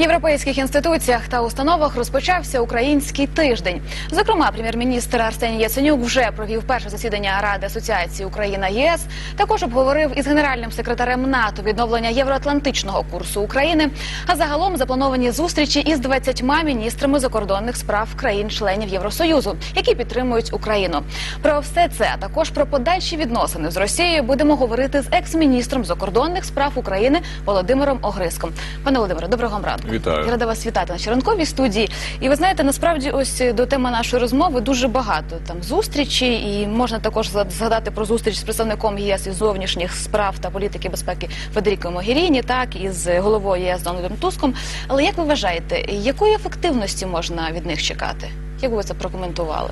Європейських інституціях та установах розпочався український тиждень. Зокрема, прем'єр-міністр Арсеній Яценюк вже провів перше засідання Ради асоціації Україна ЄС. Також обговорив із генеральним секретарем НАТО відновлення євроатлантичного курсу України. А загалом заплановані зустрічі із 20 міністрами закордонних справ країн-членів Євросоюзу, які підтримують Україну. Про все це а також про подальші відносини з Росією будемо говорити з екс-міністром закордонних справ України Володимиром Огриском. Пане Володимире, доброго ранку. Вітаю. Я рада вас вітати на Черенковій студії. І ви знаєте, насправді ось до теми нашої розмови дуже багато там зустрічей, і можна також згад- згадати про зустріч з представником ЄС із зовнішніх справ та політики безпеки Федеріко Могеріні, так і з головою єС Дональдом Туском. Але як ви вважаєте, якої ефективності можна від них чекати? Як ви це прокоментували?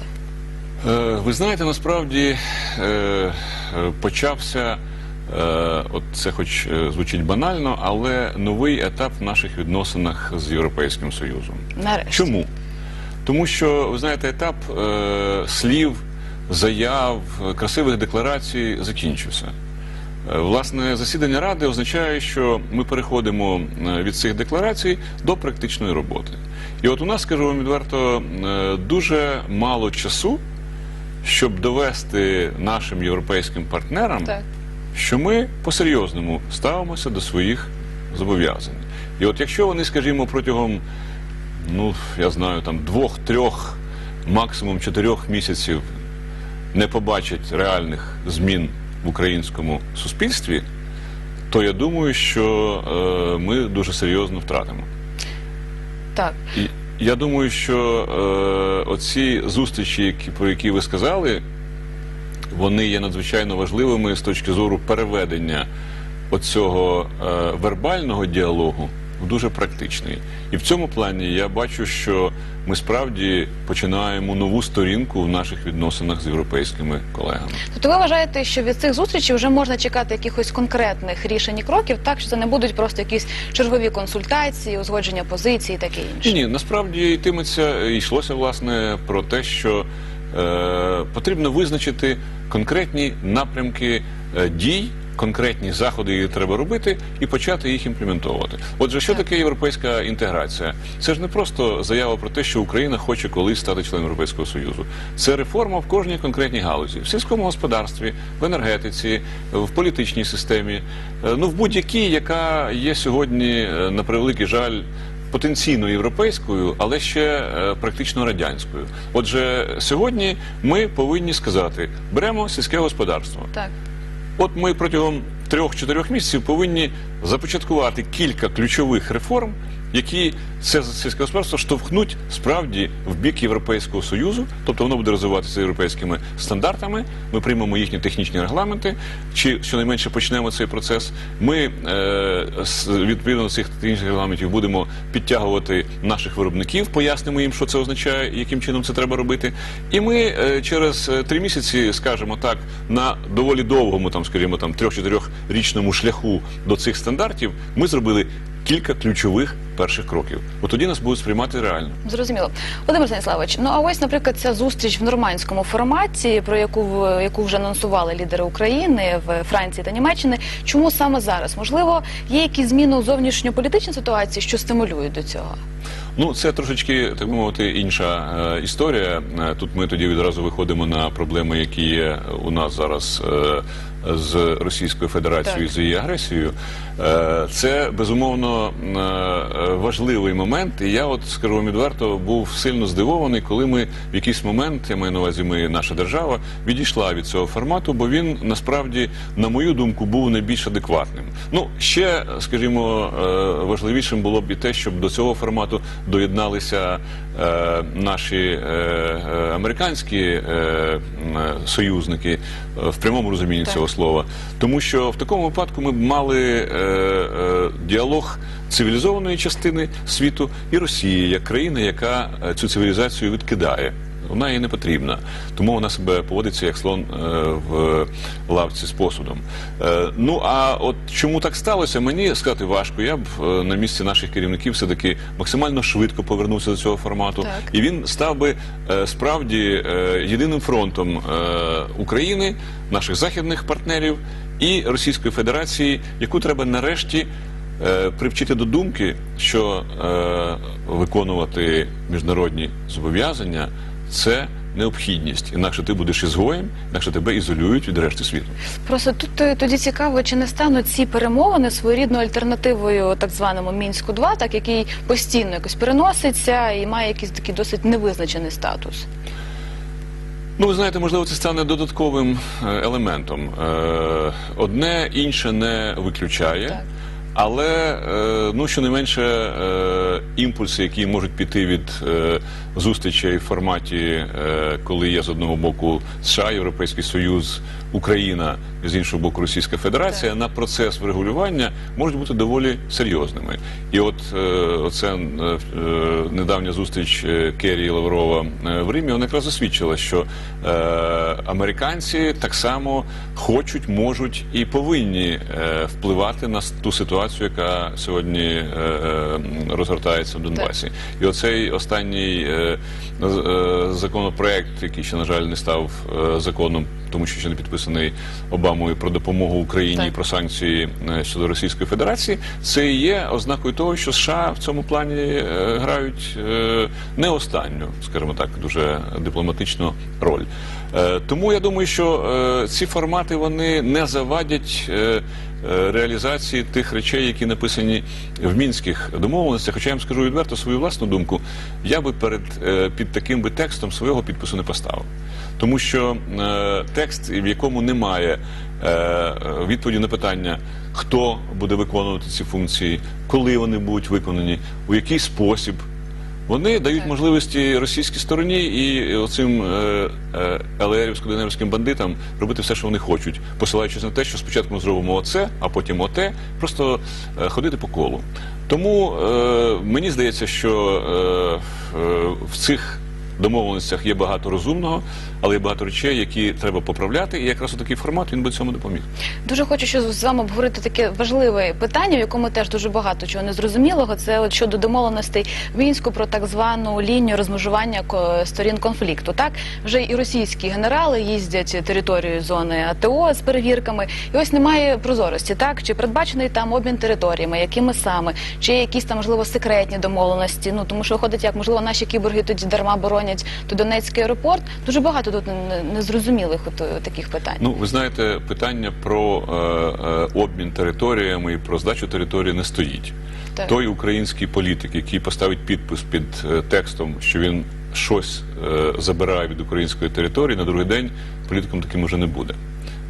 Е, Ви знаєте, насправді е, е, почався, е, от це хоч е, звучить банально, але новий етап в наших відносинах з Європейським Союзом. Нарешті. Чому? Тому що, ви знаєте, етап е, слів, заяв, е, красивих декларацій закінчився. Е, Власне, засідання Ради означає, що ми переходимо е, від цих декларацій до практичної роботи. І от у нас, скажу вам відверто, е, дуже мало часу, щоб довести нашим європейським партнерам, Так. Що ми по-серйозному ставимося до своїх зобов'язань. І от якщо вони, скажімо, протягом, ну я знаю, там двох-трьох, максимум чотирьох місяців не побачать реальних змін в українському суспільстві, то я думаю, що е, ми дуже серйозно втратимо. Так. І я думаю, що е, оці зустрічі, які, про які ви сказали, вони є надзвичайно важливими з точки зору переведення оцього е, вербального діалогу в дуже практичний. І в цьому плані я бачу, що ми справді починаємо нову сторінку в наших відносинах з європейськими колегами. Тобто ви вважаєте, що від цих зустрічей вже можна чекати якихось конкретних рішень і кроків, так що це не будуть просто якісь чергові консультації, узгодження позицій і таке інше? Ні, насправді йтиметься, йшлося власне про те, що потрібно визначити конкретні напрямки е, дій, конкретні заходи, які треба робити, і почати їх імплементовувати. Отже, що таке європейська інтеграція? Це ж не просто заява про те, що Україна хоче колись стати членом Європейського Союзу. Це реформа в кожній конкретній галузі, в сільському господарстві, в енергетиці, в політичній системі, е, ну в будь-якій, яка є сьогодні, е, на превеликий жаль, потенційно європейською, але ще е, практично радянською. Отже, сьогодні ми повинні сказати: беремо сільське господарство. Так. От ми протягом трьох-чотирьох місяців повинні започаткувати кілька ключових реформ, які це сільське господарство штовхнуть справді в бік Європейського союзу, тобто воно буде розвиватися європейськими стандартами. Ми приймемо їхні технічні регламенти, чи щонайменше почнемо цей процес. Ми е, відповідно до цих технічних регламентів будемо підтягувати наших виробників, пояснимо їм, що це означає, яким чином це треба робити. І ми е, через е, три місяці, скажімо так, на доволі довгому, там, скажімо, там трьох-чотирьох річному шляху до цих стандартів, ми зробили кілька ключових перших кроків. От тоді нас будуть сприймати реально. Зрозуміло. Володимир Станіславович, ну а ось, наприклад, ця зустріч в нормандському форматі, про яку в- яку вже анонсували лідери України в Франції та Німеччини. Чому саме зараз? Можливо, є якісь зміни у зовнішньополітичній ситуації, що стимулюють до цього? Ну, це трошечки, так би мовити, інша е, історія. Е, Тут ми тоді відразу виходимо на проблеми, які є у нас зараз е, з Російською Федерацією Так. з її агресією. Е, це безумовно е, важливий момент. І я, от скажу вам відверто, був сильно здивований, коли ми в якийсь момент, я маю на увазі, ми наша держава відійшла від цього формату, бо він насправді, на мою думку, був найбільш адекватним. Ну ще, скажімо, е, важливішим було б і те, щоб до цього формату доєдналися наші американські союзники в прямому розумінні Так. цього слова. Тому що в такому випадку ми б мали діалог цивілізованої частини світу і Росії як країни, яка е, цю цивілізацію відкидає. Вона їй не потрібна, тому вона себе поводиться як слон е, в лавці з посудом. Е, ну а от чому так сталося, мені сказати важко. Я б е, на місці наших керівників все таки максимально швидко повернувся до цього формату, Так. і він став би е, справді е, єдиним фронтом е, України, наших західних партнерів і Російської Федерації, яку треба нарешті е, привчити до думки, що е, виконувати міжнародні зобов'язання це необхідність. Інакше ти будеш ізгоєм, інакше тебе ізолюють від решти світу. Просто тут е, тоді цікаво, чи не стануть ці перемовини своєрідною альтернативою так званому мінську 2 так який постійно якось переноситься і має якийсь такий досить невизначений статус. Ну, ви знаєте, можливо, це стане додатковим е, елементом. Е, Одне інше не виключає. Так. Але е, ну щонайменше е, імпульси, які можуть піти від е, зустрічей в форматі, коли є з одного боку США, Європейський Союз, Україна, з іншого боку Російська Федерація, на процес врегулювання можуть бути доволі серйозними. І от е, оце е, е, недавня зустріч Керрі і Лаврова в Римі, вона якраз засвідчила, що американці так само хочуть, можуть і повинні впливати на ту ситуацію, яка сьогодні е, е, розгортається в Донбасі. І оцей останній е, законопроект, який ще на жаль не став законом, тому що ще не підписаний Обамою про допомогу Україні Так. і про санкції щодо Російської Федерації, це і є ознакою того, що США в цьому плані грають не останню, скажімо так, дуже дипломатичну роль. Тому я думаю, що ці формати вони не завадять. Е, Реалізації тих речей, які написані в мінських домовленостях. Хоча я вам скажу відверто свою власну думку, я би перед е, під таким би текстом свого підпису не поставив. Тому що е, текст, в якому немає відповіді на питання, хто буде виконувати ці функції, коли вони будуть виконані, у який спосіб. Вони дають можливості російській стороні і оцим е, е, ЛРівсько-ДНРівським бандитам робити все, що вони хочуть, посилаючись на те, що спочатку ми зробимо оце, а потім оте, просто е, ходити по колу. Тому е, мені здається, що е, е, в цих домовленостях є багато розумного, але є багато речей, які треба поправляти, і якраз такий формат він би цьому допоміг. Дуже хочу ще з вами обговорити таке важливе питання, в якому теж дуже багато чого незрозумілого. Це от щодо домовленостей мінську про так звану лінію розмежування сторін конфлікту. Так вже і російські генерали їздять територією зони АТО з перевірками, і ось немає прозорості. Так чи передбачений там обмін територіями, якими саме, чи є якісь там можливо секретні домовленості? Ну тому що виходить, як можливо наші кіборги тоді дарма боронять то Донецький аеропорт. Дуже багато тут незрозумілих от, е, таких питань. Ну, ви знаєте, питання про е, е, обмін територіями і про здачу території не стоїть. Так. Той український політик, який поставить підпис під е, текстом, що він щось е, забирає від української території, на другий день політиком таким уже не буде.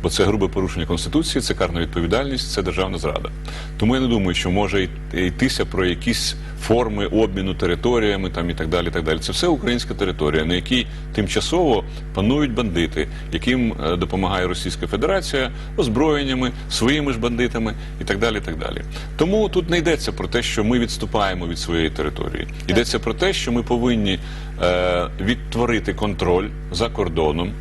Бо це грубе порушення конституції, це карна відповідальність, це державна зрада. Тому я не думаю, що може йтися про якісь форми обміну територіями там і так далі. і Так далі. Це все українська територія, на якій тимчасово панують бандити, яким е, допомагає Російська Федерація озброєннями, своїми ж бандитами і так далі. і Так далі. Тому тут не йдеться про те, що ми відступаємо від своєї території. Йдеться про те, що ми повинні е, відтворити контроль за кордоном.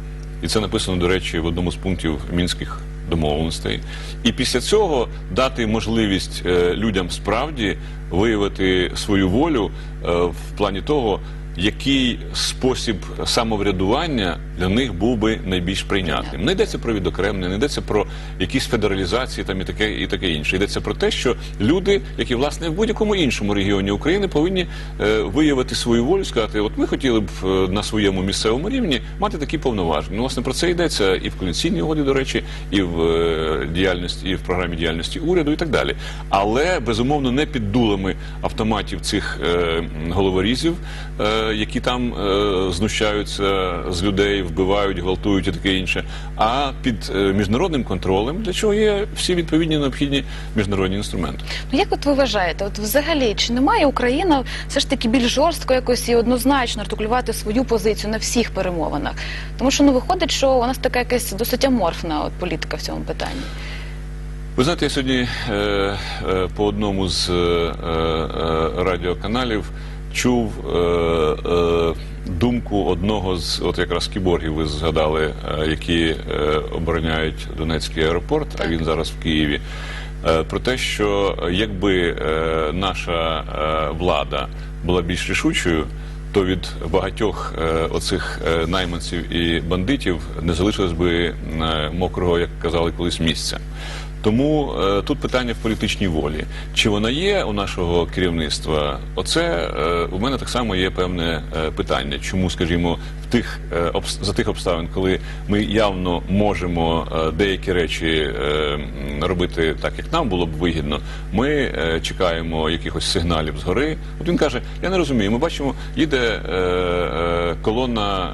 І це написано, до речі, в одному з пунктів мінських домовленостей. І після цього дати можливість е, людям справді виявити свою волю е, в плані того, який спосіб самоврядування для них був би найбільш прийнятним. Не йдеться про відокремлення, не йдеться про якісь федералізації там і таке, і таке інше. Йдеться про те, що люди, які власне в будь-якому іншому регіоні України, повинні е, виявити свою волю, сказати, от ми хотіли б е, на своєму місцевому рівні мати такі повноваження. Ну, власне, про це йдеться і в коаліційній угоді, до речі, і в е, діяльності, і в програмі діяльності уряду, і так далі. Але безумовно не під дулами автоматів цих е, головорізів, е, які там е, знущаються з людей, вбивають, гвалтують і таке інше, а під е, міжнародним контролем, для чого є всі відповідні необхідні міжнародні інструменти. Ну як от ви вважаєте, от взагалі чи не має Україна все ж таки більш жорстко якось і однозначно артикулювати свою позицію на всіх перемовинах? Тому що ну виходить, що у нас така якась досить аморфна от політика в цьому питанні. Ви знаєте, я сьогодні е, е, по одному з е, е, радіоканалів чув е, е, думку одного з от якраз кіборгів, ви згадали, е, які е, обороняють Донецький аеропорт, а він зараз в Києві. е, Про те, що якби е, наша е, влада була більш рішучою, то від багатьох е, оцих е, найманців і бандитів не залишилось би е, мокрого, як казали колись, місця. Тому е, тут питання в політичній волі. Чи вона є у нашого керівництва? Оце е, у мене так само є певне е, питання. Чому, скажімо, в тих е, обс- за тих обставин, коли ми явно можемо е, деякі речі е, робити так, як нам було б вигідно, ми е, чекаємо якихось сигналів згори. От він каже: я не розумію. Ми бачимо, їде е, е, колона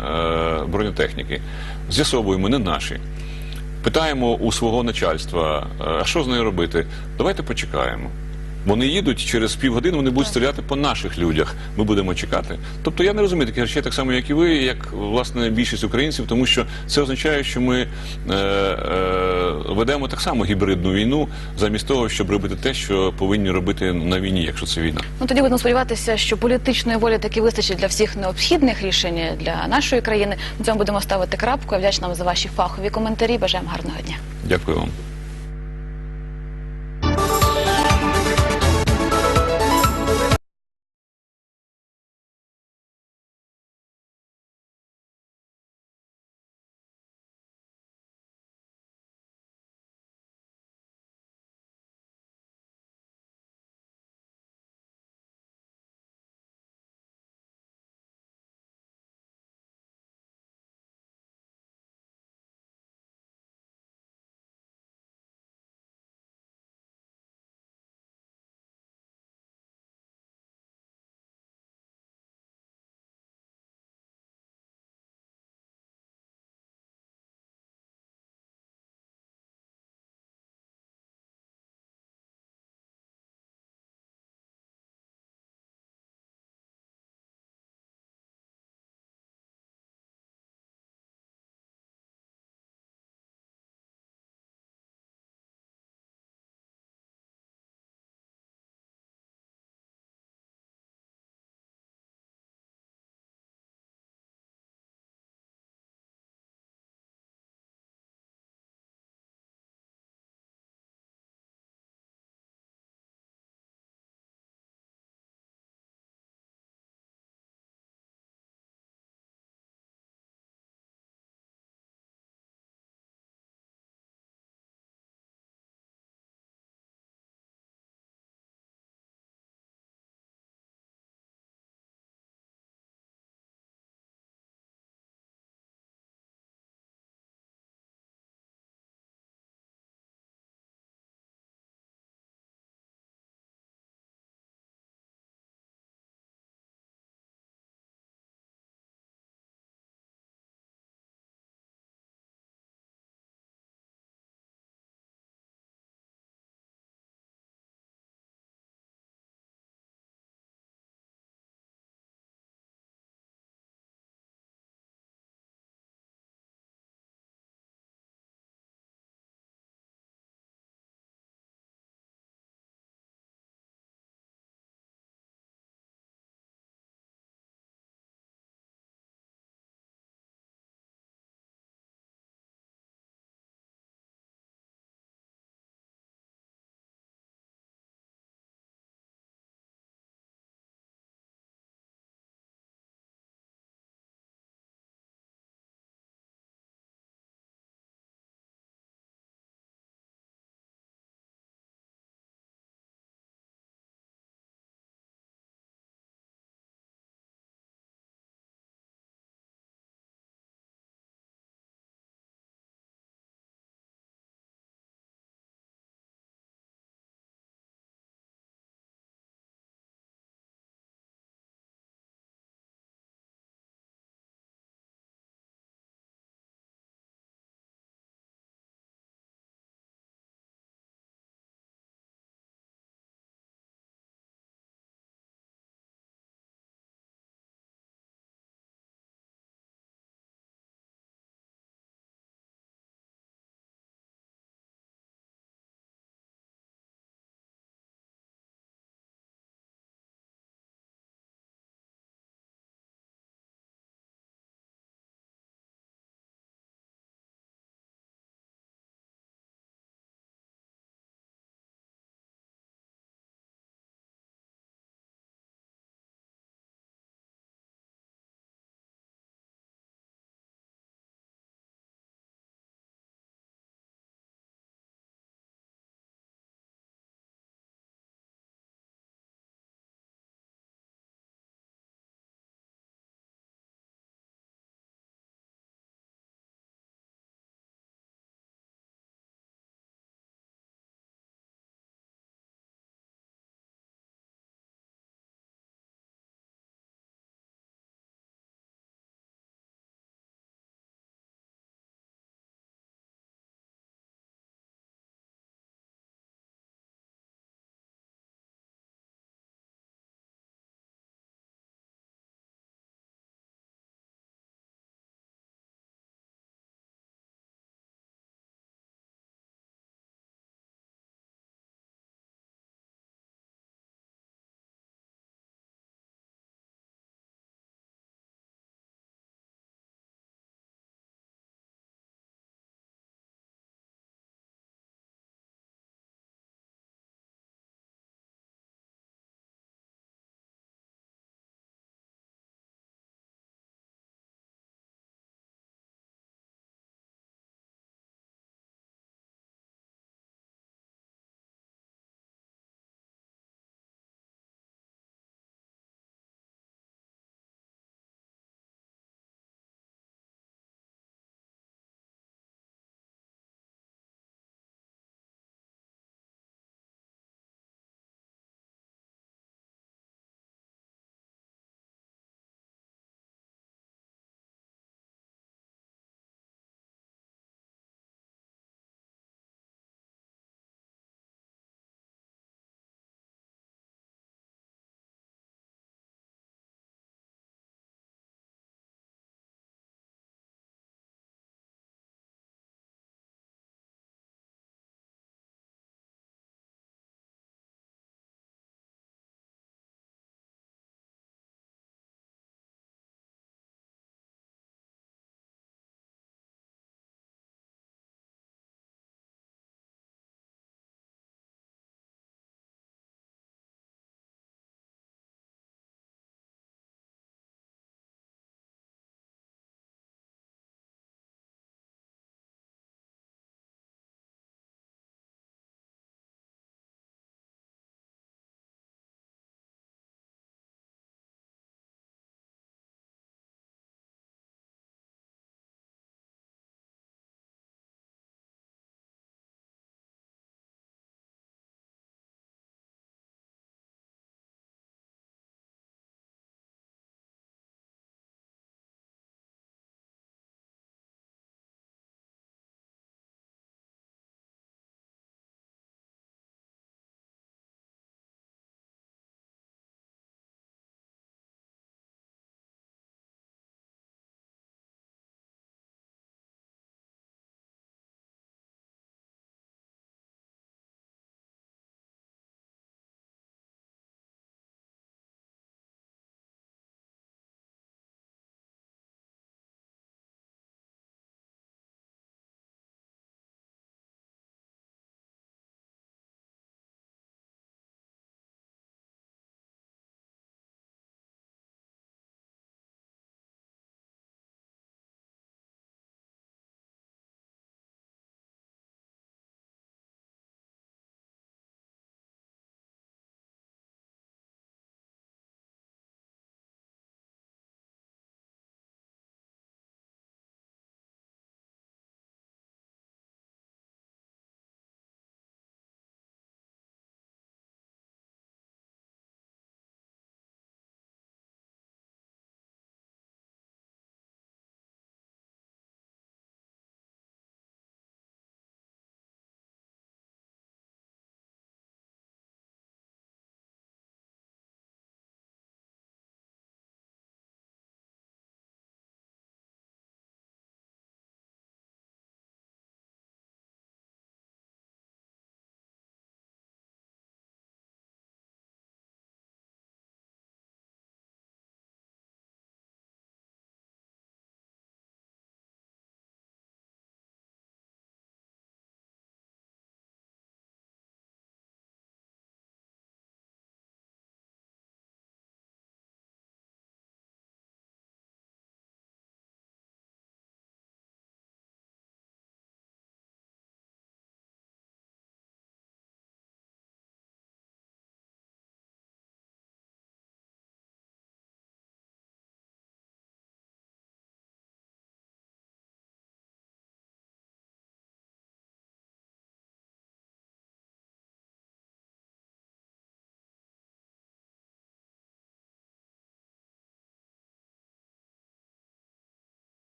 е, бронетехніки. З'ясовуємо, не наші. Питаємо у свого начальства, а що з нею робити? Давайте почекаємо. Вони їдуть через півгодини, вони будуть стріляти по наших людях. Ми будемо чекати. Тобто я не розумію таких речей так само, як і ви, як власне більшість українців, тому що це означає, що ми е, е, ведемо так само гібридну війну, замість того, щоб робити те, що повинні робити на війні, якщо це війна. Ну тоді будемо сподіватися, що політичної волі таки вистачить для всіх необхідних рішень для нашої країни. На цьому будемо ставити крапку. Я вдячна вам за ваші фахові коментарі. Бажаємо гарного дня. Дякую вам.